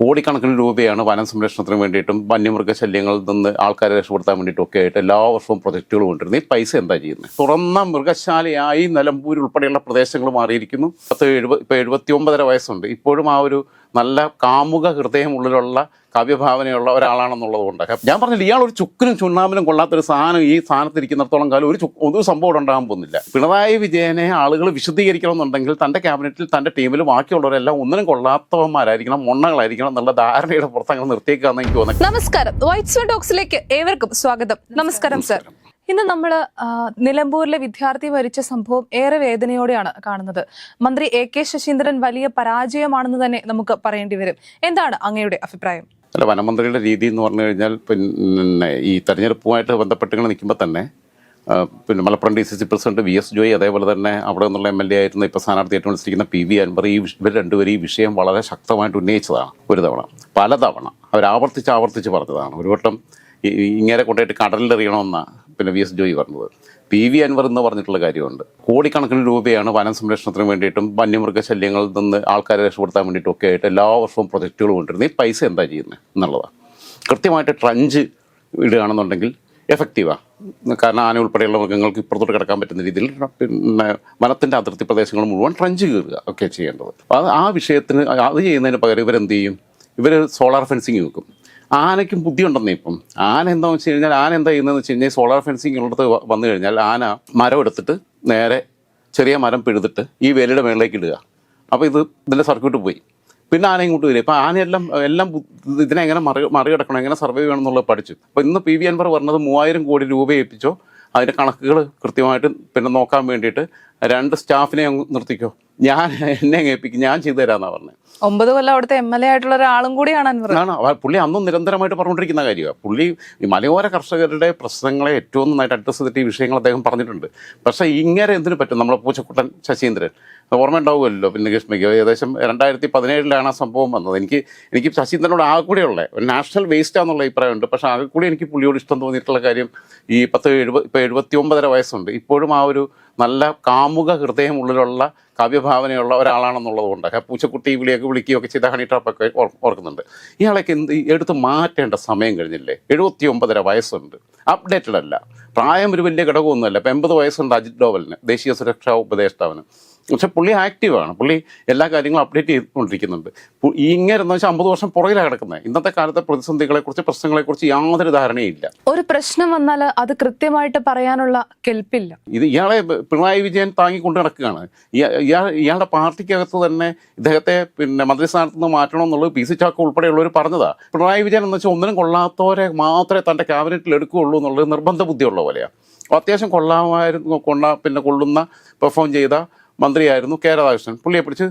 കോടിക്കണക്കിന് രൂപയാണ് വനം സംരക്ഷണത്തിന് വേണ്ടിയിട്ടും വന്യമൃഗ ശല്യങ്ങളിൽ നിന്ന് ആൾക്കാരെ രക്ഷപ്പെടുത്താൻ വേണ്ടിയിട്ടും ഒക്കെ ആയിട്ട് എല്ലാ വർഷവും പ്രൊജക്റ്റുകൾ കൊണ്ടിരുന്നത് ഈ പൈസ എന്താ ചെയ്യുന്നത്? തുറന്ന മൃഗശാലയായി നിലമ്പൂർ ഉൾപ്പെടെയുള്ള പ്രദേശങ്ങൾ മാറിയിരിക്കുന്നു. പത്ത് എഴുപത് ഇപ്പോൾ എഴുപത്തി ഒമ്പതര വയസ്സുണ്ട്. ഇപ്പോഴും ആ ഒരു നല്ല കാമുക ഹൃദയമുള്ളിലുള്ള കാവ്യഭാവനയുള്ള ഒരാളാണെന്നുള്ളത് കൊണ്ട്. ഞാൻ പറഞ്ഞില്ല ഇയാൾ ഒരു ചുക്കിനും ചുണ്ണാമ്പിനും കൊള്ളാത്തൊരു സാധനം ഈ സ്ഥാനത്തിരിക്കുന്നിടത്തോളം കാലം ഒരു ഒരു സംഭവം ഉണ്ടാകാൻ പോകുന്നില്ല. പിണറായി വിജയനെ ആളുകൾ വിശദീകരിക്കണമെന്നുണ്ടെങ്കിൽ തന്റെ ക്യാബിനറ്റിൽ തന്റെ ടീമിൽ ബാക്കിയുള്ളവരെല്ലാം ഒന്നിനും കൊള്ളാത്തവന്മാരായിരിക്കണം മൊണ്ണകളായിരിക്കണം എന്നുള്ള ധാരണയുടെ പുറത്ത് അങ്ങനെ നിർത്തിയേക്കാന്ന് എനിക്ക് തോന്നുന്നത് നമസ്കാരം. വൈറ്റ്സ് ഡോക്സിലേക്ക് ഏവർക്കും സ്വാഗതം. നമസ്കാരം സർ ഇന്ന് നമ്മൾ നിലമ്പൂരിലെ വിദ്യാർത്ഥി മരിച്ച സംഭവം ഏറെ വേദനയോടെയാണ് കാണുന്നത്. മന്ത്രി എ കെ ശശീന്ദ്രൻ വലിയ പരാജയമാണെന്ന് തന്നെ നമുക്ക് പറയേണ്ടി വരും. എന്താണ് അങ്ങയുടെ അഭിപ്രായം? അല്ല വനമന്ത്രിയുടെ രീതി എന്ന് പറഞ്ഞു കഴിഞ്ഞാൽ പിന്നെ ഈ തെരഞ്ഞെടുപ്പുമായിട്ട് ബന്ധപ്പെട്ട് ഇങ്ങനെ നിൽക്കുമ്പോൾ തന്നെ പിന്നെ Malappuram D C C president V S Joy അതേപോലെ തന്നെ അവിടെ നിന്നുള്ള എം എൽ എ ആയിരുന്ന ഇപ്പോൾ സ്ഥാനാർത്ഥിയായിട്ട് മത്സരിക്കുന്ന പി വി അൻവർ. ഈ ഇവർ രണ്ടുപേരും ഈ വിഷയം വളരെ ശക്തമായിട്ട് ഉന്നയിച്ചതാണ് ഒരു തവണ. പലതവണ അവർ ആവർത്തിച്ച് ആവർത്തിച്ച് പറഞ്ഞതാണ്. ഒരു വട്ടം ഇങ്ങനെ കൊണ്ടുപോയിട്ട് കടലിലെറിയണമെന്നാണ്. പിന്നെ വി എസ് ജോയി പറഞ്ഞത്. പി വി അൻവർ എന്ന് പറഞ്ഞിട്ടുള്ള കാര്യമുണ്ട്. കോടിക്കണക്കിന് രൂപയാണ് വനം സംരക്ഷണത്തിന് വേണ്ടിയിട്ടും വന്യമൃഗ ശല്യങ്ങളിൽ നിന്ന് ആൾക്കാരെ രക്ഷപ്പെടുത്താൻ വേണ്ടിയിട്ടും ഒക്കെ ആയിട്ട് എല്ലാ വർഷവും പ്രൊജക്റ്റുകൾ കൊണ്ടിരുന്നത്. ഈ പൈസ എന്താ ചെയ്യുന്നത് എന്നുള്ളതാണ് കൃത്യമായിട്ട് ട്രഞ്ച് ഇടുകയാണെന്നുണ്ടെങ്കിൽ എഫക്റ്റീവാണ് കാരണം ആന ഉൾപ്പെടെയുള്ള മൃഗങ്ങൾക്ക് ഇപ്പുറത്തോട്ട് കിടക്കാൻ പറ്റുന്ന രീതിയിൽ പിന്നെ വനത്തിന്റെ അതിർത്തി പ്രദേശങ്ങൾ മുഴുവൻ ട്രഞ്ച് കീറുക ഒക്കെ ചെയ്യേണ്ടത്. അത് ആ വിഷയത്തിന് അത് ചെയ്യുന്നതിന് പകരം ഇവരെന്ത് ചെയ്യും? ഇവർ സോളാർ ഫെൻസിങ് വെക്കും. ആനയ്ക്കും ബുദ്ധിയുണ്ടെന്നേ ഇപ്പം. ആന എന്താ വെച്ച് കഴിഞ്ഞാൽ ആന എന്താ ചെയ്യുന്നതെന്ന് വെച്ച് കഴിഞ്ഞാൽ സോളാർ ഫെൻസിങ് ഉള്ളിടത്ത് വ- വന്നു കഴിഞ്ഞാൽ ആന മരം എടുത്തിട്ട് നേരെ ചെറിയ മരം പിഴുതിട്ട് ഈ വേലിയുടെ മേളിലേക്ക് ഇടുക. അപ്പോൾ ഇത് ഇതിന്റെ സർക്യൂട്ട് പോയി. പിന്നെ ആന ഇങ്ങോട്ട് വരും ഇപ്പം ആനയെല്ലാം എല്ലാം ഇതിനെ എങ്ങനെ മറി മറികടക്കണം എങ്ങനെ സർവൈവ് ചെയ്യണം എന്നുള്ളത് പഠിച്ചു. അപ്പോൾ ഇന്ന് പി വി അൻവർ പറഞ്ഞത് മൂവായിരം കോടി രൂപ ഏൽപ്പിച്ചോ അതിന്റെ കണക്കുകൾ കൃത്യമായിട്ട് പിന്നെ നോക്കാൻ വേണ്ടിയിട്ട് രണ്ട് സ്റ്റാഫിനെ നിർത്തിക്കോ. ഞാൻ എന്നെ ഏൽപ്പിക്കും. ഞാൻ ചെയ്തു തരാമെന്നാണ് പറഞ്ഞത് ഒമ്പത് കൊല്ലം അവിടുത്തെ എം എൽ എ ആയിട്ടുള്ള ഒരാളും കൂടിയാണ് പുള്ളി അന്നും നിരന്തരമായിട്ട് പറഞ്ഞുകൊണ്ടിരിക്കുന്ന കാര്യമാണ് പുള്ളി ഈ മലയോര കർഷകരുടെ പ്രശ്നങ്ങളെ ഏറ്റവും നന്നായിട്ട് അഡ്രസ്സ് ചെയ്തിട്ട് ഈ വിഷയങ്ങൾ അദ്ദേഹം പറഞ്ഞിട്ടുണ്ട്. പക്ഷേ ഇങ്ങനെ എന്തിനു പറ്റും? നമ്മളെ പൂച്ചക്കുട്ടൻ ശശീന്ദ്രൻ. ഓർമ്മ ഉണ്ടാവുമല്ലോ പിന്നെ ഗഷ്മിക്ക് ഏകദേശം രണ്ടായിരത്തി പതിനേഴിലാണ് ആ സംഭവം വന്നത്. എനിക്ക് എനിക്ക് ശശീന്ദ്രനോട് ആകെ ഒരു നാഷണൽ വേസ്റ്റ് വേസ്റ്റാന്നുള്ള അഭിപ്രായമുണ്ട് പക്ഷേ ആകെ കൂടി എനിക്ക് പുള്ളിയോട് ഇഷ്ടം തോന്നിയിട്ടുള്ള കാര്യം ഈ പത്ത് എഴുപത് ഇപ്പോൾ എഴുപത്തി ഒമ്പതര വയസ്സുണ്ട്. ഇപ്പോഴും ആ ഒരു നല്ല കാമുക ഹൃദയം ഉള്ളിലുള്ള കാവ്യഭാവനയുള്ള ഒരാളാണെന്നുള്ളത് കൊണ്ട് പൂച്ചക്കുട്ടി വിളിയൊക്കെ വിളിക്കുകയൊക്കെ ചെയ്ത ഹണി ഓർക്കുന്നുണ്ട്. ഇയാളൊക്കെ എന്ത് എടുത്ത് മാറ്റേണ്ട സമയം കഴിഞ്ഞില്ലേ? എഴുപത്തി ഒമ്പതര വയസ്സുണ്ട്. അപ്ഡേറ്റഡ് അല്ല പ്രായം ഒരു വലിയ ഘടകമൊന്നുമല്ല. ഇപ്പം എൺപത് വയസ്സുണ്ട് അജിത് ഡോവലിന് ദേശീയ സുരക്ഷാ ഉപദേഷ്ടാവിന്. പക്ഷെ പുള്ളി ആക്റ്റീവാണ്. പുള്ളി എല്ലാ കാര്യങ്ങളും അപ്ഡേറ്റ് ചെയ്തുകൊണ്ടിരിക്കുന്നുണ്ട്. ഇങ്ങനെ എന്ന് വെച്ചാൽ അമ്പത് വർഷം പുറകിലാണ് കിടക്കുന്നത് ഇന്നത്തെ കാലത്തെ പ്രതിസന്ധികളെക്കുറിച്ച് പ്രശ്നങ്ങളെക്കുറിച്ച് യാതൊരു ധാരണയില്ല. ഒരു പ്രശ്നം വന്നാൽ അത് കൃത്യമായിട്ട് പറയാനുള്ള കെൽപ്പില്ല. ഇത് ഇയാളെ പിണറായി വിജയൻ താങ്ങിക്കൊണ്ട് നടക്കുകയാണ്. ഇയാ- ഇയാൾ ഇയാളുടെ പാർട്ടിക്കകത്ത് തന്നെ ഇദ്ദേഹത്തെ പിന്നെ മന്ത്രിസ്ഥാനത്ത് നിന്ന് മാറ്റണം എന്നുള്ളത് പി സി ചാക്കോ ഉൾപ്പെടെയുള്ളവർ പറഞ്ഞതാണ് പിണറായി വിജയൻ എന്ന് വെച്ചാൽ ഒന്നിനും കൊള്ളാത്തവരെ മാത്രമേ തന്റെ ക്യാബിനറ്റിൽ എടുക്കുകയുള്ളൂ എന്നുള്ളത് നിർബന്ധ ബുദ്ധിയുള്ള പോലെയാണ് അത്യാവശ്യം കൊള്ളാമായിരുന്നു കൊണ്ട പിന്നെ കൊള്ളുന്ന പെർഫോം ചെയ്ത മന്ത്രിയായിരുന്നു കെ രാധാകൃഷ്ണൻ. പുള്ളിയെ പിടിച്ച്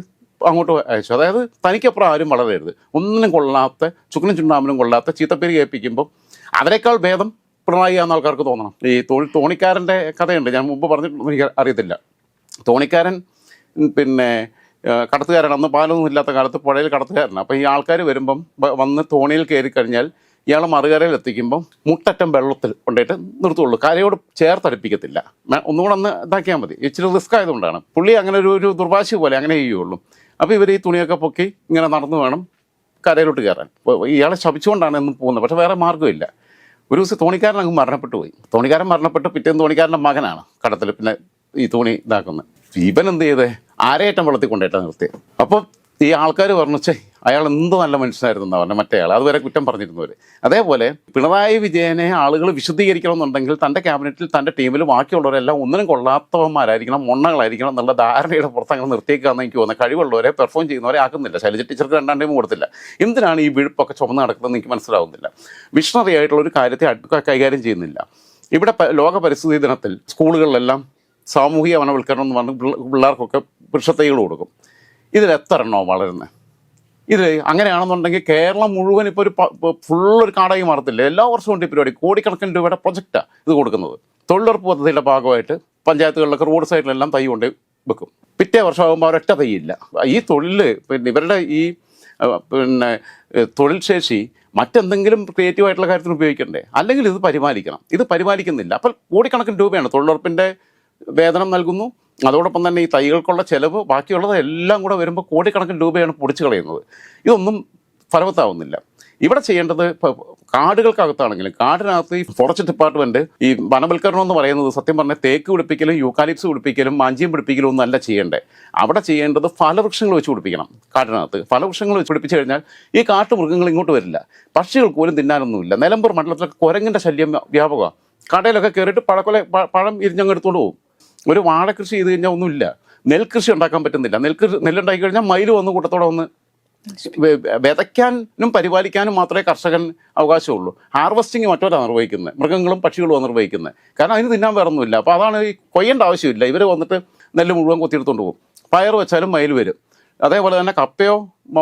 അങ്ങോട്ട് അയച്ചു. അതായത് തനിക്കപ്പുറം ആരും വളരരുത്. ഒന്നിനും കൊള്ളാത്ത ചുക്കനും ചുണ്ടാമനും കൊള്ളാത്ത ചീത്തപ്പേര് കേൾപ്പിക്കുമ്പോൾ അവരെക്കാൾ ഭേദം പിണറായി ആണെന്ന് ആൾക്കാർക്ക് തോന്നണം. ഈ തോണി തോണിക്കാരന്റെ കഥയുണ്ട്. ഞാൻ മുമ്പ് പറഞ്ഞിട്ടുണ്ട് എനിക്ക് അറിയത്തില്ല. തോണിക്കാരൻ പിന്നെ കടത്തുകാരൻ അന്ന് പാലൊന്നും ഇല്ലാത്ത കാലത്ത് പുഴയിൽ കടത്തുകാരനാണ്. അപ്പോൾ ഈ ആൾക്കാർ വരുമ്പം വന്ന് തോണിയിൽ കയറി കഴിഞ്ഞാൽ ഇയാൾ മറുകരയിൽ എത്തിക്കുമ്പം മുട്ടറ്റം വെള്ളത്തിൽ കൊണ്ടിട്ട് നിർത്തുള്ളൂ. കരയോട് ചേർത്തടുപ്പിക്കത്തില്ല. ഒന്നുകൂടെ ഒന്ന് ഇതാക്കിയാൽ മതി. ഇച്ചിരി റിസ്ക് ആയതുകൊണ്ടാണ്. പുള്ളി അങ്ങനെ ഒരു ഒരു ദുർവാശി പോലെ അങ്ങനെ ചെയ്യുള്ളൂ. അപ്പോൾ ഇവർ ഈ തുണിയൊക്കെ പൊക്കി ഇങ്ങനെ നടന്നു വേണം കരയിലോട്ട് കയറാൻ. ഇയാളെ ശപിച്ചുകൊണ്ടാണ് എന്നും പോകുന്നത്. പക്ഷേ വേറെ മാർഗമില്ല ഒരു ദിവസം തോണിക്കാരൻ അങ്ങ് മരണപ്പെട്ടു പോയി. തോണിക്കാരൻ മരണപ്പെട്ട്. പിറ്റേന്ന് തോണിക്കാരന്റെ മകനാണ് കടത്തിൽ പിന്നെ ഈ തോണി ഇതാക്കുന്നത്. ഇവൻ എന്ത് ചെയ്തേ? ആരേറ്റം വെള്ളത്തിൽ കൊണ്ടേറ്റാ നിർത്തിയത്. അപ്പോൾ ഈ ആൾക്കാർ പറഞ്ഞു അയാൾ എന്ത് നല്ല മനുഷ്യനായിരുന്നു എന്നാ പറഞ്ഞത് മറ്റേ ആൾ അതുവരെ കുറ്റം പറഞ്ഞിരുന്നവർ അതേപോലെ പിണറായി വിജയനെ ആളുകൾ വിശദീകരിക്കണമെന്നുണ്ടെങ്കിൽ തന്റെ ക്യാബിനറ്റിൽ തന്റെ ടീമിൽ ബാക്കിയുള്ളവരെല്ലാം ഒന്നിനും കൊള്ളാത്തവന്മാരായിരിക്കണം മൊണ്ണകളായിരിക്കണം എന്നുള്ള ധാരണയുടെ പുറത്ത് അങ്ങനെ നിർത്തിയേക്കാന്ന് എനിക്ക് തോന്നുന്നത്. കഴിവുള്ളവരെ പെർഫോം ചെയ്യുന്നവരെ ആക്കുന്നില്ല. ശൈലജ ടീച്ചർക്ക് രണ്ടാം ടൈം കൊടുത്തില്ല. എന്തിനാണ് ഈ വിഴുപ്പൊക്കെ ചുമന്ന് നടക്കുന്നത് എനിക്ക് മനസ്സിലാവുന്നില്ല. വിഷണറി ആയിട്ടുള്ള ഒരു കാര്യത്തെ കൈകാര്യം ചെയ്യുന്നില്ല. ഇവിടെ ലോക പരിസ്ഥിതി ദിനത്തിൽ സ്കൂളുകളിലെല്ലാം സാമൂഹിക വനവൽക്കരണം എന്ന് പറഞ്ഞ് പിള്ള- പിള്ളേർക്കൊക്കെ വൃക്ഷത്തൈകൾ കൊടുക്കും. ഇതിൽ എത്ര എണ്ണോ വളരുന്നത് ഇത് അങ്ങനെയാണെന്നുണ്ടെങ്കിൽ കേരളം മുഴുവൻ ഇപ്പോൾ ഒരു ഫുള്ളൊരു കാടായി മാറത്തില്ല? എല്ലാ വർഷവും ഉണ്ട് ഈ പരിപാടി. കോടിക്കണക്കിന് രൂപയുടെ പ്രൊജക്റ്റാണ് ഇത് കൊടുക്കുന്നത്. തൊഴിലുറപ്പ് പദ്ധതിയുടെ ഭാഗമായിട്ട് പഞ്ചായത്തുകളിലൊക്കെ റോഡ് സൈഡിലെല്ലാം തൈ കൊണ്ട് വെക്കും. പിറ്റേ വർഷമാകുമ്പോൾ ഒരൊറ്റ തൈയില്ല. ഈ തൊഴിൽ പിന്നെ ഇവരുടെ ഈ പിന്നെ തൊഴിൽ ശേഷി മറ്റെന്തെങ്കിലും ക്രിയേറ്റീവ് ആയിട്ടുള്ള കാര്യത്തിന് ഉപയോഗിക്കണ്ടേ? അല്ലെങ്കിൽ ഇത് പരിപാലിക്കണം. ഇത് പരിപാലിക്കുന്നില്ല. അപ്പോൾ കോടിക്കണക്കിന് രൂപയാണ് തൊഴിലുറപ്പിന്റെ വേതനം നൽകുന്നു. അതോടൊപ്പം തന്നെ ഈ തൈകൾക്കുള്ള ചെലവ് ബാക്കിയുള്ളത് എല്ലാം കൂടെ വരുമ്പോൾ കോടിക്കണക്കിന് രൂപയാണ് പൊടിച്ചു കളയുന്നത്. ഇതൊന്നും ഫലവത്താവുന്നില്ല. ഇവിടെ ചെയ്യേണ്ടത് കാടുകൾക്കകത്താണെങ്കിലും കാടിനകത്ത് ഈ ഫോറസ്റ്റ് ഡിപ്പാർട്ട്മെന്റ് ഈ വനവൽക്കരണം എന്ന് പറയുന്നത് സത്യം പറഞ്ഞാൽ തേക്ക് പിടിപ്പിക്കലും യൂക്കാലിപ്സ് പിടിപ്പിക്കലും മാഞ്ചിയും പിടിപ്പിക്കലും ഒന്നല്ല ചെയ്യേണ്ടത്. അവിടെ ചെയ്യേണ്ടത് ഫലവൃക്ഷങ്ങൾ വെച്ച് പിടിപ്പിക്കണം കാടിനകത്ത്. ഫലവൃക്ഷങ്ങൾ വെച്ച് പിടിപ്പിച്ചു കഴിഞ്ഞാൽ ഈ കാട്ടുമൃഗങ്ങൾ ഇങ്ങോട്ട് വരില്ല. പക്ഷികൾ പോലും തിന്നാനൊന്നുമില്ല നിലമ്പൂർ മണ്ഡലത്തിലൊക്കെ കുരങ്ങിന്റെ ശല്യം വ്യാപകമാണ് കടയിലൊക്കെ കയറിയിട്ട് പഴക്കൊല പഴം ഇരിഞ്ഞങ്ങ് എടുത്തുകൊണ്ട് പോകും ഒരു വാഴക്കൃഷി ചെയ്ത് കഴിഞ്ഞാൽ ഒന്നുമില്ല. നെൽകൃഷി ഉണ്ടാക്കാൻ പറ്റുന്നില്ല. നെൽകൃഷി നെല്ലുണ്ടാക്കി കഴിഞ്ഞാൽ മയിൽ വന്ന് കൂട്ടത്തോടെ വന്ന് വിതയ്ക്കാനും പരിപാലിക്കാനും മാത്രമേ കർഷകൻ അവകാശമുള്ളൂ. ഹാർവസ്റ്റിംഗ് മറ്റവരാണ് നിർവഹിക്കുന്നത് മൃഗങ്ങളും പക്ഷികളുമാണ് നിർവഹിക്കുന്നത് കാരണം അതിന് തിന്നാൻ വേറെ ഒന്നുമില്ല അപ്പോൾ അതാണ് ഈ കൊയ്യേണ്ട ആവശ്യമില്ല. ഇവർ വന്നിട്ട് നെല്ല് മുഴുവൻ കൊത്തിയെടുത്തുകൊണ്ട് പോകും. പയർ വെച്ചാലും മയിൽ വരും. അതേപോലെ തന്നെ കപ്പയോ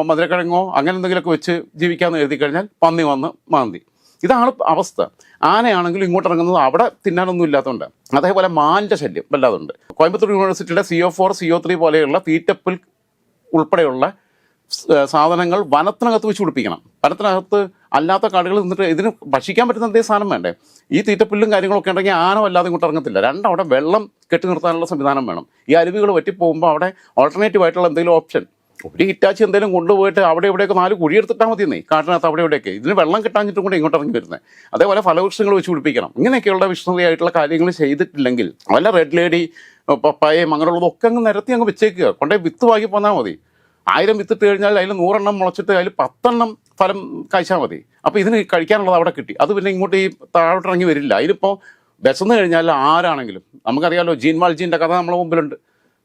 മധുരക്കിഴങ്ങോ അങ്ങനെ എന്തെങ്കിലുമൊക്കെ വെച്ച് ജീവിക്കാമെന്ന് എഴുതി കഴിഞ്ഞാൽ പന്നി വന്ന് മാന്തി. ഇതാണ് അവസ്ഥ. ആനയാണെങ്കിലും ഇങ്ങോട്ട് ഇറങ്ങുന്നത് അവിടെ തിന്നാനൊന്നും ഇല്ലാത്തതുകൊണ്ട്. അതേപോലെ മാന്റെ ശല്യം വല്ലാതുണ്ട്. കോയമ്പത്തൂർ യൂണിവേഴ്സിറ്റിയുടെ C O four C O three പോലെയുള്ള തീറ്റപ്പിൽ ഉൾപ്പെടെയുള്ള സാധനങ്ങൾ വനത്തിനകത്ത് വെച്ച് പിടിപ്പിക്കണം. വനത്തിനകത്ത് അല്ലാത്ത കാടുകൾ നിന്നിട്ട് ഇതിന് ഭക്ഷിക്കാൻ പറ്റുന്ന എന്തേ സാധനം വേണ്ടേ? ഈ തീറ്റപ്പുല്ലും കാര്യങ്ങളൊക്കെ ഉണ്ടെങ്കിൽ ആന വല്ലാതെ ഇങ്ങോട്ട് ഇറങ്ങത്തില്ല. രണ്ടവിടെ വെള്ളം കെട്ടി നിർത്താനുള്ള സംവിധാനം വേണം. ഈ അരുവികൾ വെട്ടിപ്പോകുമ്പോൾ അവിടെ ഓൾട്ടർനേറ്റീവ് ആയിട്ടുള്ള എന്തെങ്കിലും ഓപ്ഷൻ ഒരു ഹിറ്റാച്ചി എന്തെങ്കിലും കൊണ്ടുപോയിട്ട് അവിടെ ഇവിടെയൊക്കെ നാല് കുഴിയെടുത്തിട്ടാൽ നീ കാട്ടിനകത്ത് അവിടെ ഇവിടെയൊക്കെ. ഇതിന് വെള്ളം കിട്ടാഞ്ഞിട്ടും കൂടെ ഇങ്ങോട്ട് ഇറങ്ങി വരുന്നത് അതേപോലെ ഫലവൃക്ഷങ്ങൾ വെച്ച് പിടിപ്പിക്കണം. ഇങ്ങനെയൊക്കെയുള്ള വിഷ്ണുതയായിട്ടുള്ള കാര്യങ്ങൾ ചെയ്തിട്ടില്ലെങ്കിൽ വല്ല റെഡ് ലേഡി പപ്പായയും അങ്ങനെയുള്ളതൊക്കെ അങ്ങ് നിരത്തി അങ്ങ് വെച്ചേക്കുക. കൊണ്ടേ വിത്ത് വാങ്ങി പോന്നാൽ മതി. ആയിരം വിത്തിട്ട് കഴിഞ്ഞാൽ അതിൽ നൂറെണ്ണം മുളച്ചിട്ട് അതിൽ പത്തെണ്ണം ഫലം കഴിച്ചാൽ മതി. അപ്പോൾ ഇതിന് കഴിക്കാനുള്ളത് അവിടെ കിട്ടി. അത് പിന്നെ ഇങ്ങോട്ട് ഈ താഴോട്ട് ഇറങ്ങി വരില്ല. അതിലിപ്പോൾ വിശന്നു കഴിഞ്ഞാൽ ആരാണെങ്കിലും നമുക്കറിയാലോ ജീൻ മാൾജീന്റെ കഥ നമ്മുടെ മുമ്പിലുണ്ട്.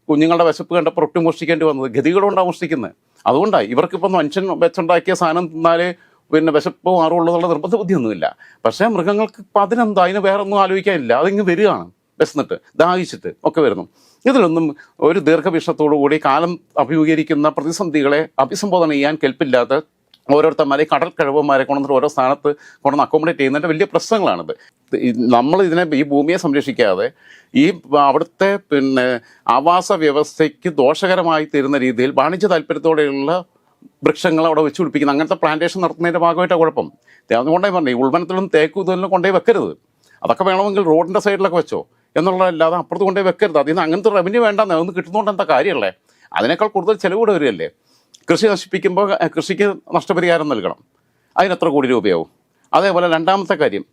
കുഞ്ഞുങ്ങളുടെ വിശപ്പ് കണ്ടപ്പോൾ ഒട്ടും മോഷ്ടിക്കേണ്ടി വന്നത്. ഗതികളുകൊണ്ടാണ് മോഷ്ടിക്കുന്നത്. അതുകൊണ്ടാണ് ഇവർക്കിപ്പോൾ മനുഷ്യൻ വെച്ചുണ്ടാക്കിയ സാധനം തിന്നാലേ പിന്നെ വിശപ്പ് മാറുള്ളൂ എന്നുള്ള നിർബന്ധ ബുദ്ധിയൊന്നുമില്ല പക്ഷേ മൃഗങ്ങൾക്ക് ഇപ്പം അതിനെന്താ? അതിന് വേറെ ഒന്നും ആലോചിക്കാനില്ല. അതിങ്ങ് വരികയാണ്. വിശന്നിട്ട് ദാഹിച്ചിട്ട് ഒക്കെ വരുന്നു. ഇതിലൊന്നും ഒരു ദീർഘവീക്ഷണത്തോടു കൂടി കാലം അഭിമുഖീകരിക്കുന്ന പ്രതിസന്ധികളെ അഭിസംബോധന ചെയ്യാൻ കെൽപ്പില്ലാത്ത ഓരോരുത്തന്മാരെ കടൽ കഴിവന്മാരെ ഓരോ സ്ഥാനത്ത് കൊണ്ടുവന്ന് അക്കോമഡേറ്റ് ചെയ്യുന്നതിന്റെ വലിയ പ്രശ്നങ്ങളാണിത്. നമ്മൾ ഇതിനെ ഈ ഭൂമിയെ സംരക്ഷിക്കാതെ ഈ അവിടുത്തെ പിന്നെ ആവാസ വ്യവസ്ഥയ്ക്ക് ദോഷകരമായി തീരുന്ന രീതിയിൽ വാണിജ്യ താല്പര്യത്തോടെയുള്ള വൃക്ഷങ്ങൾ അവിടെ വെച്ച് പിടിപ്പിക്കുന്നത് അങ്ങനത്തെ പ്ലാന്റേഷൻ നടത്തുന്നതിന്റെ ഭാഗമായിട്ടാണ് കുഴപ്പം. അതുകൊണ്ടേ പറഞ്ഞു ഉൾവനത്തിലും തേക്കും ഇതെല്ലാം കൊണ്ടേ വെക്കരുത്. അതൊക്കെ വേണമെങ്കിൽ റോഡിന്റെ സൈഡിലൊക്കെ വെച്ചോ എന്നുള്ളതല്ലാതെ അപ്പുറത്ത് കൊണ്ടേ വെക്കരുത്. അതിൽ നിന്ന് അങ്ങനത്തെ റവന്യൂ വേണ്ടെന്ന് അതൊന്ന് കിട്ടുന്നതുകൊണ്ട് എന്താ കാര്യമല്ലേ അതിനേക്കാൾ കൂടുതൽ ചിലവ് കൂടെ വരികയല്ലേ? കൃഷി നശിപ്പിക്കുമ്പോൾ കൃഷിക്ക് നഷ്ടപരിഹാരം നൽകണം. അതിനെത്ര കോടി രൂപയാവും? അതേപോലെ രണ്ടാമത്തെ കാര്യം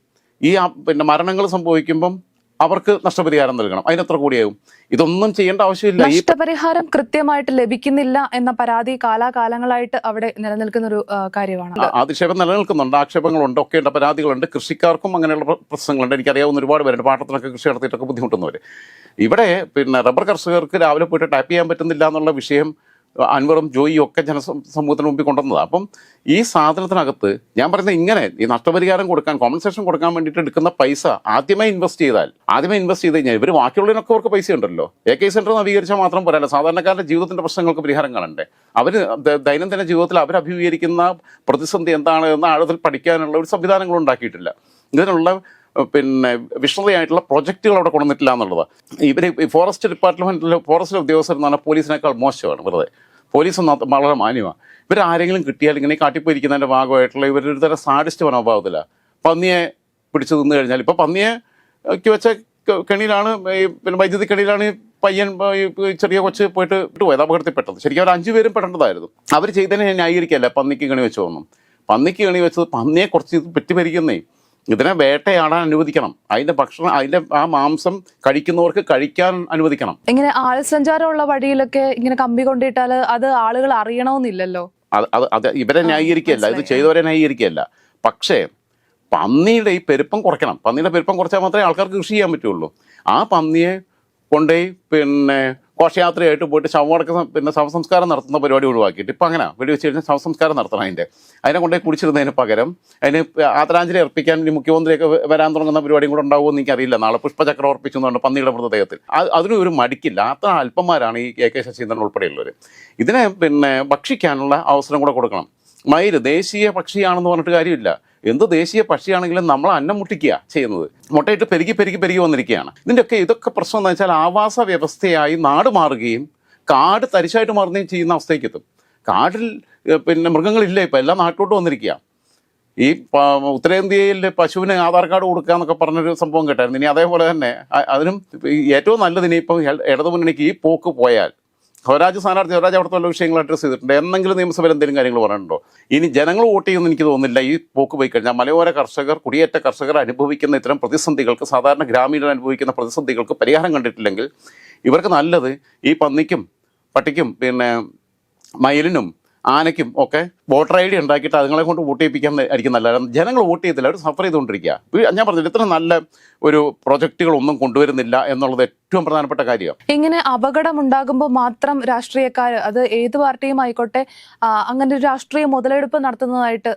ഈ പിന്നെ മരണങ്ങൾ സംഭവിക്കുമ്പം അവർക്ക് നഷ്ടപരിഹാരം നൽകണം. അതിനെത്ര കൂടിയാവും? ഇതൊന്നും ചെയ്യേണ്ട ആവശ്യമില്ല. നഷ്ടപരിഹാരം കൃത്യമായിട്ട് ലഭിക്കുന്നില്ല എന്ന പരാതി കാലാകാലങ്ങളായിട്ട് അവിടെ നിലനിൽക്കുന്ന ഒരു കാര്യമാണ്. ആ- ആധിക്ഷേപം നിലനിൽക്കുന്നുണ്ട് ആക്ഷേപങ്ങളുണ്ട് ഒക്കെ ഉണ്ട് പരാതികളുണ്ട്. കൃഷിക്കാർക്കും അങ്ങനെയുള്ള പ്ര- പ്രശ്നങ്ങളുണ്ട്. എനിക്കറിയാവുന്ന ഒരുപാട് പേരുണ്ട്. പാട്ടത്തിനൊക്കെ കൃഷി നടത്തിയിട്ടൊക്കെ ബുദ്ധിമുട്ടുന്നവർ ഇവിടെ പിന്നെ റബ്ബർ കർഷകർക്ക് രാവിലെ പോയിട്ട് ടാപ്പ് ചെയ്യാൻ പറ്റുന്നില്ല എന്നുള്ള വിഷയം അൻവറും ജോയിയും ഒക്കെ ജനസമൂഹത്തിന് മുമ്പിൽ കൊണ്ടുവന്നതാണ് അപ്പം ഈ സാധനത്തിനകത്ത് ഞാൻ പറയുന്നത് ഇങ്ങനെ ഈ നഷ്ടപരിഹാരം കൊടുക്കാൻ കോമ്പൻസേഷൻ കൊടുക്കാൻ വേണ്ടിയിട്ട് എടുക്കുന്ന പൈസ ആദ്യമേ ഇൻവെസ്റ്റ് ചെയ്താൽ ആദ്യമേ ഇൻവെസ്റ്റ് ചെയ്ത് കഴിഞ്ഞാൽ ഇവർ ബാക്കിയുള്ളതിനൊക്കെ അവർക്ക് പൈസ ഉണ്ടല്ലോ. എ കെ സെന്റർ നവീകരിച്ചാൽ മാത്രം പോരാല്ലോ സാധാരണക്കാരുടെ ജീവിതത്തിന്റെ പ്രശ്നങ്ങൾക്ക് പരിഹാരം കാണണ്ടേ? അവർ ദൈനംദിന ജീവിതത്തിൽ അവർ അഭിമുഖീകരിക്കുന്ന പ്രതിസന്ധി എന്താണ് എന്ന് ആഴത്തിൽ പഠിക്കാനുള്ള ഒരു സംവിധാനങ്ങൾ ഉണ്ടാക്കിയിട്ടില്ല. ഇതിനുള്ള പിന്നെ വിഷണറി ആയിട്ടുള്ള പ്രൊജക്റ്റുകൾ അവിടെ കൊണ്ടുവന്നിട്ടില്ല എന്നുള്ളത്. ഇവർ ഫോറസ്റ്റ് ഡിപ്പാർട്ട്മെന്റിൽ ഫോറസ്റ്റ് ഉദ്യോഗസ്ഥർ എന്ന് പറഞ്ഞാൽ പോലീസിനേക്കാൾ മോശമാണ് വെറുതെ. പോലീസ് ഒന്ന് വളരെ മാന്യമാണ് ഇവർ ആരെങ്കിലും കിട്ടിയാൽ ഇങ്ങനെ കാട്ടിപ്പോയിരിക്കുന്നതിന്റെ ഭാഗമായിട്ടുള്ള ഇവരൊരു തരം സാഡിസ്റ്റ് മനോഭാവത്തില്ല പന്നിയെ പിടിച്ചു നിന്ന് കഴിഞ്ഞാൽ. ഇപ്പോൾ പന്നിയെ വെച്ച കെണിയിലാണ് ഈ പിന്നെ വൈദ്യുതി കെണിയിലാണ് ഈ പയ്യൻ ചെറിയ കൊച്ച് പോയിട്ട് പോയത് അപകടത്തിൽപ്പെട്ടത്. ശരിക്കും അവർ അഞ്ചു പേരും പെടേണ്ടതായിരുന്നു. അവർ ചെയ്തതിനെ ന്യായീകരിക്കല്ല? പന്നിക്ക് കെണി വെച്ചു ഒന്നും പന്നിക്ക് കെണി വെച്ചത് പന്നിയെ കുറച്ച് ഇത് പെറ്റിപ്പരിക്കുന്നേ ഇതിനെ വേട്ടയാടാൻ അനുവദിക്കണം. അതിന്റെ ഭക്ഷണം അതിന്റെ ആ മാംസം കഴിക്കുന്നവർക്ക് കഴിക്കാൻ അനുവദിക്കണം. ഇങ്ങനെ ആൾ സഞ്ചാരമുള്ള വഴിയിലൊക്കെ ഇങ്ങനെ കമ്പി കൊണ്ടിട്ടാൽ അത് ആളുകൾ അറിയണമെന്നില്ലല്ലോ? അത് അത് ഇവരെ ന്യായീകരിക്കുകയല്ല. ഇത്. ചെയ്തവരെ ന്യായീകരിക്കുകയല്ല. പക്ഷേ പന്നിയുടെ ഈ പെരുപ്പം കുറയ്ക്കണം. പന്നിയുടെ പെരുപ്പം കുറച്ചാൽ മാത്രമേ ആൾക്കാർക്ക് കൃഷി ചെയ്യാൻ പറ്റുള്ളൂ. ആ പന്നിയെ കൊണ്ടുപോയി പിന്നെ ഘോഷയാത്രയായിട്ട് പോയിട്ട് ശവമടക്ക പിന്നെ ശവസംസ്കാരം നടത്തുന്ന പരിപാടി ഒഴിവാക്കിയിട്ട്. ഇപ്പം അങ്ങനെ. വെടി വെച്ച് കഴിഞ്ഞാൽ ശവസംസ്കാരം നടത്തണം അതിന്റെ അതിനെ കൊണ്ടുപോയി കുടിച്ചിരുന്നതിന് പകരം അതിന് ആദരാഞ്ജലി അർപ്പിക്കാൻ മുഖ്യമന്ത്രിയൊക്കെ വരാൻ തുടങ്ങുന്ന പരിപാടിയും കൂടെ ഉണ്ടാവുമോ എന്ന് എനിക്കറിയില്ല. നാളെ പുഷ്പചക്രം അർപ്പിച്ചെന്നുണ്ട് പന്നിയുടെ മൃതദേഹത്തിൽ. അത് അതിനും ഒരു മടിക്കില്ല. അത്ര അല്പന്മാരാണ് ഈ കെ കെ ശശീന്ദ്രൻ ഉൾപ്പെടെയുള്ളവർ ഇതിനെ പിന്നെ ഭക്ഷിക്കാനുള്ള അവസരം കൂടെ കൊടുക്കണം. മയിൽ ദേശീയ പക്ഷിയാണെന്ന് പറഞ്ഞിട്ട് കാര്യമില്ല. എന്ത് ദേശീയ പക്ഷിയാണെങ്കിലും നമ്മൾ അന്നം മുട്ടിക്കുക ചെയ്യുന്നത്. മുട്ടയിട്ട് പെരുകി പെരുകി പെരുകി വന്നിരിക്കുകയാണ്. ഇതിന്റെയൊക്കെ ഇതൊക്കെ പ്രശ്നം എന്ന് വെച്ചാൽ ആവാസ വ്യവസ്ഥയായി നാട് മാറുകയും കാട് തരിശായിട്ട് മാറുകയും ചെയ്യുന്ന അവസ്ഥയ്ക്ക് എത്തും കാടിൽ പിന്നെ മൃഗങ്ങളില്ല ഇപ്പം. എല്ലാം നാട്ടിലോട്ട് വന്നിരിക്കുക. ഈ ഉത്തരേന്ത്യയിൽ പശുവിന് ആധാർ കാർഡ് കൊടുക്കുക എന്നൊക്കെ പറഞ്ഞൊരു സംഭവം കേട്ടായിരുന്നു. ഇനി അതേപോലെ തന്നെ അതിനും ഏറ്റവും നല്ലത് ഇനിയിപ്പോൾ ഇടതുമുന്നണിക്ക് ഈ പോക്ക് പോയാൽ സ്വരാജ് സ്ഥാനാർത്ഥി സ്വരാജ് അവിടുത്തെ വല്ല വിഷയങ്ങൾ അഡ്രസ്സ് ചെയ്തിട്ടുണ്ട്. എന്തെങ്കിലും നിയമസഭയിൽ എന്തെങ്കിലും കാര്യങ്ങൾ പറയുന്നുണ്ടോ ഇനി ജനങ്ങൾ വോട്ട് ചെയ്യുമെന്ന് എനിക്ക് തോന്നുന്നില്ല. ഈ പോക്ക് പോയി കഴിഞ്ഞാൽ മലയോര കർഷകർ കുടിയേറ്റ കർഷകർ അനുഭവിക്കുന്ന ഇത്തരം പ്രതിസന്ധികൾക്ക് സാധാരണ ഗ്രാമീണർ അനുഭവിക്കുന്ന പ്രതിസന്ധികൾക്ക് പരിഹാരം കണ്ടിട്ടില്ലെങ്കിൽ ഇവർക്ക് നല്ലത് ഈ പന്നിക്കും പട്ടിക്കും പിന്നെ മയിലിനും ആനയ്ക്കും ഒക്കെ വോട്ടർ ഐ ഡി ഉണ്ടാക്കിയിട്ട് അതുങ്ങളെ കൊണ്ട് വോട്ട് ചെയ്യിപ്പിക്കാൻ ആയിരിക്കും നല്ല ജനങ്ങൾ വോട്ട് ചെയ്തില്ല അവർ സഫർ ചെയ്തുകൊണ്ടിരിക്കുക. ഞാൻ പറഞ്ഞില്ല ഇത്ര നല്ല ഒരു പ്രൊജക്റ്റുകളൊന്നും കൊണ്ടുവരുന്നില്ല എന്നുള്ളത് ഏറ്റവും പ്രധാനപ്പെട്ട കാര്യമാണ് ഇങ്ങനെ അപകടം ഉണ്ടാകുമ്പോൾ മാത്രം രാഷ്ട്രീയക്കാർ അത് ഏത് പാർട്ടിയും ആയിക്കോട്ടെ അങ്ങനെ ഒരു രാഷ്ട്രീയ മുതലെടുപ്പ് നടത്തുന്നതായിട്ട്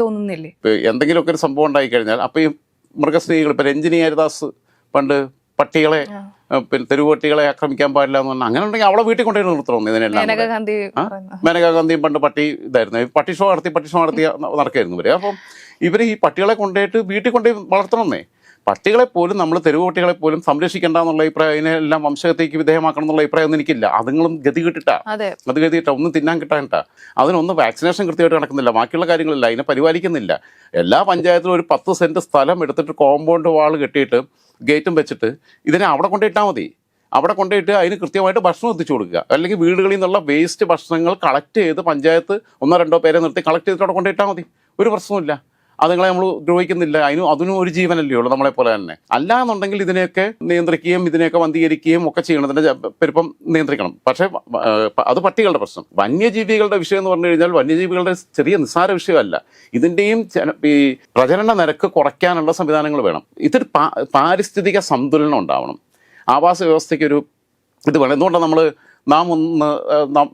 തോന്നുന്നില്ലേ? എന്തെങ്കിലുമൊക്കെ ഒരു സംഭവം ഉണ്ടായി കഴിഞ്ഞാൽ അപ്പോൾ ഈ മൃഗസ്നേഹികൾ ഇപ്പം രഞ്ജിനി ഹരിദാസ് പണ്ട് പട്ടികളെ പിന്നെ തെരുവുപട്ടികളെ ആക്രമിക്കാൻ പാടില്ല എന്ന് പറഞ്ഞാൽ അങ്ങനെ ഉണ്ടെങ്കിൽ അവളെ വീട്ടിൽ കൊണ്ടുപോയി നിർത്തണം ഇതിനെല്ലാം മേനക കൂടെ. ഗാന്ധി ആ? പറയുന്ന. മേനകാ ഗാന്ധിയും പണ്ട് പട്ടി ഇതായിരുന്നു. പട്ടി ഷോ നടത്തി പട്ടി ഷോ നടത്തി നടക്കായിരുന്നു ഇവർ. അപ്പം ഇവർ ഈ പട്ടികളെ കൊണ്ടുപോയിട്ട് വീട്ടിൽ കൊണ്ടുപോയി വളർത്തണമെന്നേ പട്ടികളെ പോലും നമ്മൾ തെരുവ് പട്ടികളെ പോലും സംരക്ഷിക്കേണ്ട എന്നുള്ള അഭിപ്രായം അതിനെല്ലാം വംശത്തേക്ക് വിധേയമാക്കണം എന്നുള്ള അഭിപ്രായം ഒന്നും എനിക്കില്ല. അതുങ്ങളും ഗതി കിട്ടിട്ടാ. അതെ. ഗതി കിട്ടാ. ഒന്നും തിന്നാൻ കിട്ടാനിട്ടാ അതിനൊന്നും വാക്സിനേഷൻ കൃത്യമായിട്ട് നടക്കുന്നില്ല. ബാക്കിയുള്ള കാര്യങ്ങളില്ല. അതിനെ പരിപാലിക്കുന്നില്ല. എല്ലാ പഞ്ചായത്തിലും ഒരു പത്ത് സെന്റ് സ്ഥലം എടുത്തിട്ട് കോമ്പൗണ്ട് വാൾ കെട്ടിയിട്ട് ഗേറ്റും വെച്ചിട്ട് ഇതിനെ അവിടെ കൊണ്ടിട്ടാൽ മതി. അവിടെ കൊണ്ടുപോയിട്ട് അതിന് കൃത്യമായിട്ട് ഭക്ഷണം എത്തിച്ചു കൊടുക്കുക. അല്ലെങ്കിൽ വീടുകളിൽ നിന്നുള്ള വേസ്റ്റ് ഭക്ഷണങ്ങൾ കളക്ട് ചെയ്ത് പഞ്ചായത്ത് ഒന്നോ രണ്ടോ പേരെ നിർത്തി കളക്ട് ചെയ്തിട്ട് അവിടെ കൊണ്ടുപോയിട്ടാൽ മതി. ഒരു പ്രശ്നമില്ല അതുങ്ങളെ നമ്മൾ ദ്രോഹിക്കുന്നില്ല. അതിനും അതിനും ഒരു ജീവനല്ലേ ഉള്ളൂ നമ്മളെ പോലെ തന്നെ. അല്ല എന്നുണ്ടെങ്കിൽ ഇതിനെയൊക്കെ നിയന്ത്രിക്കുകയും ഇതിനെയൊക്കെ വന്ധീകരിക്കുകയും ഒക്കെ ചെയ്യണതിന്റെ ജ- പെരുപ്പം നിയന്ത്രിക്കണം. പക്ഷേ അത് പട്ടികളുടെ പ്രശ്നം. വന്യജീവികളുടെ വിഷയം എന്ന് പറഞ്ഞു കഴിഞ്ഞാൽ വന്യജീവികളുടെ ചെറിയ നിസ്സാര വിഷയമല്ല. ഇതിന്റെയും ഈ പ്രചരണ നിരക്ക് കുറയ്ക്കാനുള്ള സംവിധാനങ്ങൾ വേണം. ഇതൊരു പാരിസ്ഥിതിക സന്തുലനം ഉണ്ടാവണം. ആവാസ വ്യവസ്ഥയ്ക്ക് ഒരു ഇത് വേണം. എന്തുകൊണ്ടാണ് നമ്മൾ നാം ഒന്ന്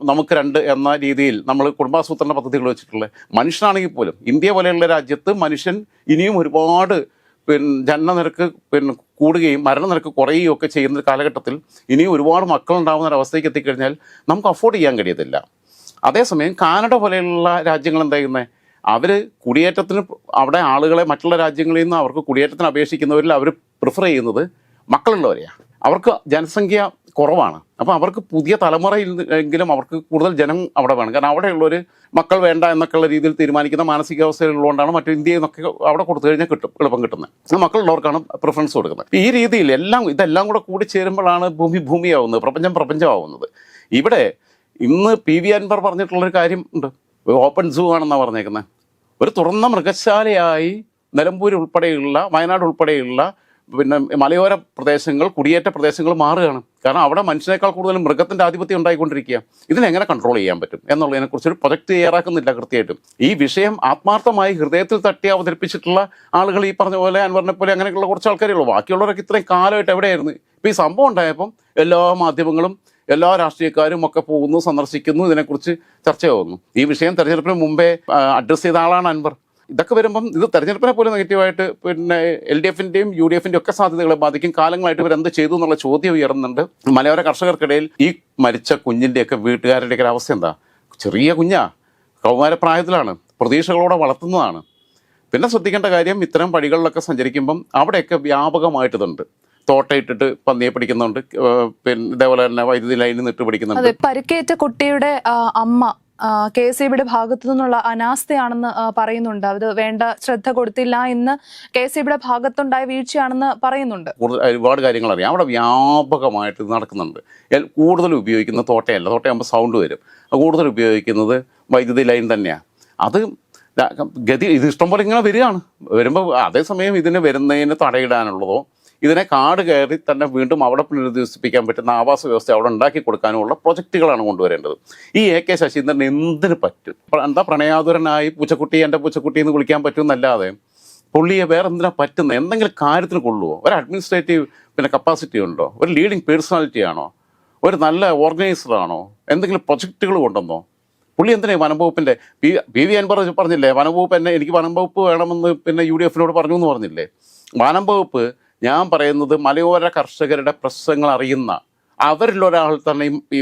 നമുക്ക് രണ്ട് എന്ന രീതിയിൽ നമ്മൾ കുടുംബാസൂത്രണ പദ്ധതികൾ വെച്ചിട്ടുള്ളത്. മനുഷ്യനാണെങ്കിൽ പോലും ഇന്ത്യ പോലെയുള്ള രാജ്യത്ത് മനുഷ്യൻ ഇനിയും ഒരുപാട് പിന്നെ ജനനനിരക്ക് പിന്നെ കൂടുകയും മരണനിരക്ക് കുറയുകയും ഒക്കെ ചെയ്യുന്ന കാലഘട്ടത്തിൽ ഇനിയും ഒരുപാട് മക്കളുണ്ടാകുന്ന അവസ്ഥയ്ക്ക് എത്തിക്കഴിഞ്ഞാൽ നമുക്ക് അഫോർഡ് ചെയ്യാൻ കഴിയത്തില്ല. അതേസമയം കാനഡ പോലെയുള്ള രാജ്യങ്ങൾ എന്താ ചെയ്യുന്നത് അവർ കുടിയേറ്റത്തിന് അവിടെ ആളുകളെ മറ്റുള്ള രാജ്യങ്ങളിൽ നിന്ന് അവർക്ക് കുടിയേറ്റത്തിന് അപേക്ഷിക്കുന്നവരിൽ അവർ പ്രിഫർ ചെയ്യുന്നത് മക്കളുള്ളവരെയാണ് അവർക്ക് ജനസംഖ്യ കുറവാണ്. അപ്പോൾ അവർക്ക് പുതിയ തലമുറയിൽ എങ്കിലും അവർക്ക് കൂടുതൽ ജനം അവിടെ വേണം. കാരണം അവിടെയുള്ളവർ മക്കൾ വേണ്ട എന്നൊക്കെയുള്ള രീതിയിൽ തീരുമാനിക്കുന്ന മാനസികാവസ്ഥയിലുള്ളതുകൊണ്ടാണ് മറ്റു ഇന്ത്യയിൽ നിന്നൊക്കെ അവിടെ കൊടുത്തു കഴിഞ്ഞാൽ കിട്ടും എളുപ്പം കിട്ടുന്നത്. മക്കളുള്ളവർക്കാണ് പ്രിഫറൻസ് കൊടുക്കുന്നത്. ഈ രീതിയിൽ എല്ലാം ഇതെല്ലാം കൂടെ കൂടി ചേരുമ്പോഴാണ് ഭൂമി ഭൂമിയാവുന്നത് പ്രപഞ്ചം പ്രപഞ്ചമാവുന്നത്. ഇവിടെ ഇന്ന് പി വി അൻവർ പറഞ്ഞിട്ടുള്ളൊരു കാര്യം ഉണ്ട്. ഓപ്പൺ സൂ ആണെന്നാണ് പറഞ്ഞേക്കുന്നത് ഒരു തുറന്ന മൃഗശാലയായി നിലമ്പൂർ ഉൾപ്പെടെയുള്ള വയനാട് ഉൾപ്പെടെയുള്ള പിന്നെ മലയോര പ്രദേശങ്ങൾ കുടിയേറ്റ പ്രദേശങ്ങൾ മാറുകയാണ്. കാരണം അവിടെ മനുഷ്യനേക്കാൾ കൂടുതൽ മൃഗത്തിന്റെ ആധിപത്യം ഉണ്ടായിക്കൊണ്ടിരിക്കുക. ഇതിനെങ്ങനെ കൺട്രോൾ ചെയ്യാൻ പറ്റും എന്നുള്ളതിനെക്കുറിച്ച് ഒരു പ്രൊജക്ട് തയ്യാറാക്കുന്നില്ല കൃത്യമായിട്ടും. ഈ വിഷയം ആത്മാർത്ഥമായി ഹൃദയത്തിൽ തട്ടി അവതരിപ്പിച്ചിട്ടുള്ള ആളുകൾ ഈ പറഞ്ഞ പോലെ അൻവറിനെ പോലെ അങ്ങനെയുള്ള കുറച്ച് ആൾക്കാരേ ഉള്ളൂ. ബാക്കിയുള്ളവരൊക്കെ ഇത്രയും കാലമായിട്ട് എവിടെയായിരുന്നു? ഇപ്പം ഈ സംഭവം ഉണ്ടായപ്പം എല്ലാ മാധ്യമങ്ങളും എല്ലാ രാഷ്ട്രീയക്കാരും ഒക്കെ പോകുന്നു സന്ദർശിക്കുന്നു ഇതിനെക്കുറിച്ച് ചർച്ചയാവുന്നു ഈ വിഷയം തെരഞ്ഞെടുപ്പിന് മുമ്പേ അഡ്രസ്സ് ചെയ്ത ആളാണ് അൻവർ. ഇതൊക്കെ വരുമ്പം ഇത് തെരഞ്ഞെടുപ്പിനെ പോലെ നെഗറ്റീവായിട്ട് പിന്നെ എൽ ഡി എഫിന്റെയും യു ഡി എഫിന്റെ ഒക്കെ സാധ്യതകളെ ബാധിക്കും. കാലങ്ങളായിട്ട് ഇവരെന്ത് ചെയ്തു എന്നുള്ള ചോദ്യം ഉയർന്നുണ്ട്. മലയോര കർഷകർക്കിടയിൽ ഈ മരിച്ച കുഞ്ഞിന്റെയൊക്കെ വീട്ടുകാരുടെയൊക്കെ അവസ്ഥ എന്താ? ചെറിയ കുഞ്ഞാ. കൗമാരപ്രായത്തിലാണ് പ്രതീക്ഷകളോടെ വളർത്തുന്നതാണ്. പിന്നെ ശ്രദ്ധിക്കേണ്ട കാര്യം ഇത്തരം വഴികളിലൊക്കെ സഞ്ചരിക്കുമ്പം അവിടെയൊക്കെ വ്യാപകമായിട്ടുണ്ട് തോട്ടയിട്ടിട്ട് പന്നിയെ പിടിക്കുന്നുണ്ട്. പിന്നെ ഇതേപോലെ തന്നെ വൈദ്യുതി ലൈനിൽ നിട്ട് പിടിക്കുന്നുണ്ട്. പരിക്കേറ്റ കുട്ടിയുടെ അമ്മ കെ എസ് ഇ ബിയുടെ ഭാഗത്തു നിന്നുള്ള അനാസ്ഥയാണെന്ന് പറയുന്നുണ്ട്. അത് വേണ്ട ശ്രദ്ധ കൊടുത്തില്ല എന്ന് കെ എസ് ഇ ബിയുടെ ഭാഗത്തുണ്ടായ വീഴ്ചയാണെന്ന് പറയുന്നുണ്ട്. ഒരുപാട് കാര്യങ്ങൾ അറിയാം അവിടെ വ്യാപകമായിട്ട് നടക്കുന്നുണ്ട്. കൂടുതൽ ഉപയോഗിക്കുന്ന തോട്ടയല്ല. തോട്ടയാകുമ്പോൾ സൗണ്ട് വരും. കൂടുതൽ ഉപയോഗിക്കുന്നത് വൈദ്യുതി ലൈൻ തന്നെയാണ് അത് ഗതി ഇത് ഇഷ്ടംപോലെ ഇങ്ങനെ വരികയാണ്. വരുമ്പോൾ അതേസമയം ഇതിന് വരുന്നതിന് തടയിടാനുള്ളതോ ഇതിനെ കാട് കയറി തന്നെ വീണ്ടും അവിടെ പുനരധിവസിപ്പിക്കാൻ പറ്റുന്ന ആവാസ വ്യവസ്ഥ അവിടെ ഉണ്ടാക്കി കൊടുക്കാനുമുള്ള പ്രൊജക്റ്റുകളാണ് കൊണ്ടുവരേണ്ടത്. ഈ എ കെ ശശീന്ദ്രൻ എന്തിന് പറ്റും? എന്താ പ്രണയാതുരനായി പൂച്ചക്കുട്ടി എന്റെ പൂച്ചക്കുട്ടി എന്ന് വിളിക്കാൻ പറ്റുമെന്നല്ലാതെ പുള്ളിയെ വേറെ എന്തിനാ പറ്റുന്നത്? എന്തെങ്കിലും കാര്യത്തിന് കൊള്ളുമോ ഒരു അഡ്മിനിസ്ട്രേറ്റീവ് പിന്നെ കപ്പാസിറ്റി ഉണ്ടോ? ഒരു ലീഡിങ് പേഴ്സണാലിറ്റി ആണോ? ഒരു നല്ല ഓർഗനൈസർ ആണോ? എന്തെങ്കിലും പ്രൊജക്റ്റുകൾ കൊണ്ടുവന്നോ? പുള്ളി എന്തിനാ വനംവകുപ്പിന്റെ പി പി വി അൻപർ പറഞ്ഞില്ലേ വനംവകുപ്പ് എന്നെ എനിക്ക് വനംവകുപ്പ് വേണമെന്ന് പിന്നെ യു ഡി എഫിനോട് പറഞ്ഞു എന്ന് പറഞ്ഞില്ലേ വനംവകുപ്പ് ഞാൻ പറയുന്നത് മലയോര കർഷകരുടെ പ്രശ്നങ്ങൾ അറിയുന്ന അവരിൽ ഒരാൾ തന്നെ ഈ- ഈ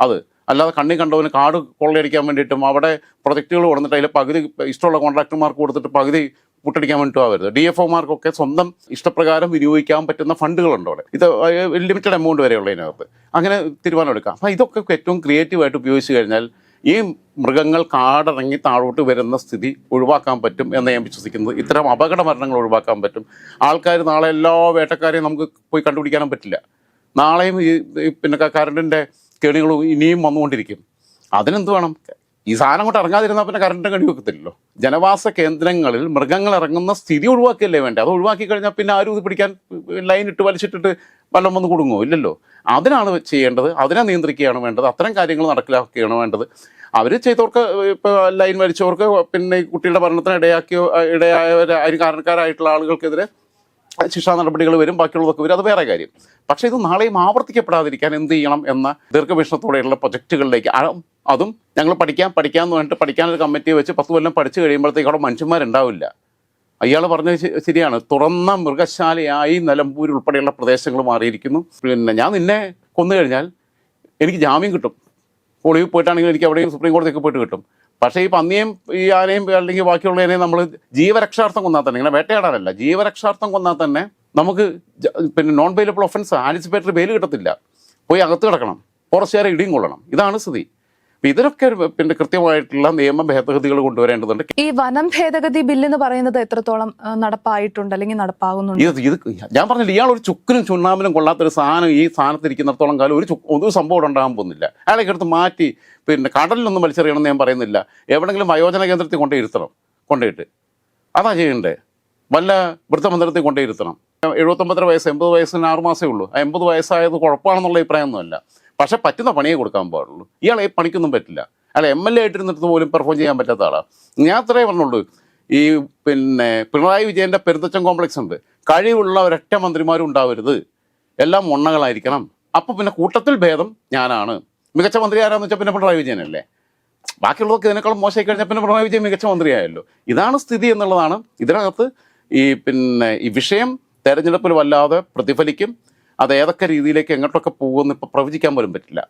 അത്. അല്ലാതെ കണ്ണി കണ്ടവന് കാട് കൊള്ളയടിക്കാൻ വേണ്ടിയിട്ടും അവിടെ പ്രൊജക്റ്റുകൾ കൊടുത്തിട്ട് അതിൽ പകുതി ഇഷ്ടമുള്ള കോൺട്രാക്ടർമാർക്ക് കൊടുത്തിട്ട് പകുതി പുട്ടടിക്കാൻ വേണ്ടിയിട്ടും ആവരുത്. ഡി എഫ് ഒമാർക്കൊക്കെ സ്വന്തം ഇഷ്ടപ്രകാരം വിനിയോഗിക്കാൻ പറ്റുന്ന ഫണ്ടുകളുണ്ട് അവിടെ. ഇത് ലിമിറ്റഡ് എമൗണ്ട് വരെയുള്ളതിനകത്ത്. അങ്ങനെ തീരുമാനമെടുക്കാം. അപ്പം ഇതൊക്കെ ഏറ്റവും ക്രിയേറ്റീവായിട്ട് ഉപയോഗിച്ച് കഴിഞ്ഞാൽ ഈ മൃഗങ്ങൾ കാടിറങ്ങി താഴോട്ട് വരുന്ന സ്ഥിതി ഒഴിവാക്കാൻ പറ്റും എന്ന് ഞാൻ വിശ്വസിക്കുന്നത് ഇത്തരം അപകട മരണങ്ങൾ ഒഴിവാക്കാൻ പറ്റും. ആൾക്കാർ നാളെ എല്ലാ വേട്ടക്കാരെയും നമുക്ക് പോയി കണ്ടുപിടിക്കാനും പറ്റില്ല. നാളെയും ഈ പിന്നെ കരണ്ടിന്റെ കേടുകൾ ഇനിയും വന്നുകൊണ്ടിരിക്കും. അതിനെന്ത് വേണം? ഈ സാധനം അങ്ങോട്ട് ഇറങ്ങാതിരുന്നാൽ പിന്നെ കറണ്ട് കടി വെക്കത്തില്ലല്ലോ. ജനവാസ കേന്ദ്രങ്ങളിൽ മൃഗങ്ങൾ ഇറങ്ങുന്ന സ്ഥിതി ഒഴിവാക്കിയല്ലേ വേണ്ടേ? അത് ഒഴിവാക്കി കഴിഞ്ഞാൽ പിന്നെ ആരും ഇത് പിടിക്കാൻ ലൈൻ ഇട്ട് വലിച്ചിട്ടിട്ട് വല്ലം വന്ന് കുടുങ്ങുമോ ഇല്ലല്ലോ. അതിനാണ് ചെയ്യേണ്ടത്. അതിനെ നിയന്ത്രിക്കുകയാണ് വേണ്ടത്. അത്തരം കാര്യങ്ങൾ നടപ്പിലാക്കുകയാണ് വേണ്ടത്. അവർ ചെയ്തവർക്ക് ഇപ്പോൾ ലൈൻ വലിച്ചവർക്ക് പിന്നെ കുട്ടിയുടെ മരണത്തിന് ഇടയാക്കിയോ ഇടയായവർ അതിന് കാരണക്കാരായിട്ടുള്ള ആളുകൾക്കെതിരെ ശിക്ഷാ നടപടികൾ വരും ബാക്കിയുള്ളതൊക്കെ വരും. അത് വേറെ കാര്യം. പക്ഷേ ഇത് നാളെയും ആവർത്തിക്കപ്പെടാതിരിക്കാൻ എന്ത് ചെയ്യണം എന്ന ദീർഘവീക്ഷണത്തോടെയുള്ള പ്രൊജക്റ്റുകളിലേക്ക് അതും ഞങ്ങൾ പഠിക്കാൻ പഠിക്കാൻ എന്ന് പറഞ്ഞിട്ട് പഠിക്കാനൊരു കമ്മിറ്റി വെച്ച് പത്ത് കൊല്ലം പഠിച്ചു കഴിയുമ്പോഴത്തേക്ക് അവിടെ മനുഷ്യന്മാരുണ്ടാവില്ല. അയാൾ പറഞ്ഞത് ശരിയാണ്. തുറന്ന മൃഗശാലയായി നിലമ്പൂർ ഉൾപ്പെടെയുള്ള പ്രദേശങ്ങൾ മാറിയിരിക്കുന്നു. പിന്നെ ഞാൻ നിന്നെ കൊന്നു കഴിഞ്ഞാൽ എനിക്ക് ജാമ്യം കിട്ടും. ഒളിവിൽ പോയിട്ടാണെങ്കിൽ എനിക്ക് അവിടെയും സുപ്രീം കോടതിയൊക്കെ പോയിട്ട് കിട്ടും. പക്ഷേ ഈ പന്നിയും ഈ ആനയും അല്ലെങ്കിൽ ബാക്കിയുള്ളതിനെ നമ്മൾ ജീവരക്ഷാർത്ഥം കൊന്നാൽ തന്നെ ഇങ്ങനെ വേട്ടയാടാനല്ല ജീവരക്ഷാർത്ഥം കൊന്നാൽ തന്നെ നമുക്ക് പിന്നെ non bailable offence anticipatory bail കിട്ടത്തില്ല. പോയി അകത്ത് കിടക്കണം ഫോറസ്റ്റുകാരെ ഇടിയും കൊള്ളണം. ഇതാണ് സ്ഥിതി. അപ്പം ഇതിനൊക്കെ പിന്നെ കൃത്യമായിട്ടുള്ള നിയമ ഭേദഗതികൾ കൊണ്ടുവരേണ്ടതുണ്ട്. ഈ വനം ഭേദഗതി ബില്ല് എന്ന് പറയുന്നത് എത്രത്തോളം നടപ്പായിട്ടുണ്ട് അല്ലെങ്കിൽ നടപ്പാകുന്നുണ്ട്? ഇത് ഇത് ഞാൻ പറഞ്ഞില്ല ഇയാൾ ഒരു ചുക്കിനും ചുണ്ണാമ്പിനും കൊള്ളാത്തൊരു സാധനം ഈ സ്ഥാനത്തിരിക്കുന്നിടത്തോളം കാലം ഒരു ഒരു സംഭവം ഉണ്ടാകാൻ പോകുന്നില്ല. അയാളെ എടുത്ത് മാറ്റി പിന്നെ കടലിലൊന്നും വലിച്ചെറിയണമെന്ന് ഞാൻ പറയുന്നില്ല. എവിടെങ്കിലും വയോജന കേന്ദ്രത്തിൽ കൊണ്ടേ ഇരുത്തണം കൊണ്ടുപോയിട്ട് അതാ ചെയ്യണ്ടേ? വല്ല വൃദ്ധമന്ദിരത്തിൽ കൊണ്ടേ ഇരുത്തണം. എഴുപത്തൊമ്പതര വയസ്സ് എൺപത് വയസ്സിന് ആറ് മാസമേ ഉള്ളൂ. ആ എൺപത് വയസ്സായത് കുഴപ്പമാണെന്നുള്ള അഭിപ്രായമൊന്നുമല്ല. പക്ഷെ പറ്റുന്ന പണിയെ കൊടുക്കാൻ പാടുള്ളൂ. ഇയാളെ ഈ പണിക്കൊന്നും പറ്റില്ല. അയാൾ എം എൽ എ ആയിട്ടിരുന്നിട്ട് പോലും പെർഫോം ചെയ്യാൻ പറ്റാത്ത ആളാണ് ഞാൻ അത്രേ പറഞ്ഞുള്ളൂ. ഈ പിന്നെ പിണറായി വിജയന്റെ പെരുന്തച്ചം കോംപ്ലക്സ് ഉണ്ട്. കഴിവുള്ള ഒരൊറ്റ മന്ത്രിമാരും ഉണ്ടാവരുത്. എല്ലാം മൊണ്ണകളായിരിക്കണം. അപ്പൊ പിന്നെ കൂട്ടത്തിൽ ഭേദം ഞാനാണ്. മികച്ച മന്ത്രി ആരാന്ന് വെച്ചാൽ പിന്നെ പിണറായി വിജയനല്ലേ ബാക്കിയുള്ളതൊക്കെ ഇതിനേക്കാളും മോശമായി കഴിഞ്ഞാൽ പിന്നെ പിണറായി വിജയൻ മികച്ച മന്ത്രിയായല്ലോ. ഇതാണ് സ്ഥിതി എന്നുള്ളതാണ്. ഇതിനകത്ത് ഈ പിന്നെ ഈ വിഷയം തെരഞ്ഞെടുപ്പിൽ വല്ലാതെ പ്രതിഫലിക്കും. അത് ഏതൊക്കെ രീതിയിലേക്ക് എങ്ങോട്ടൊക്കെ പോകുമെന്ന് ഇപ്പൊ പ്രവചിക്കാൻ പോലും പറ്റില്ല.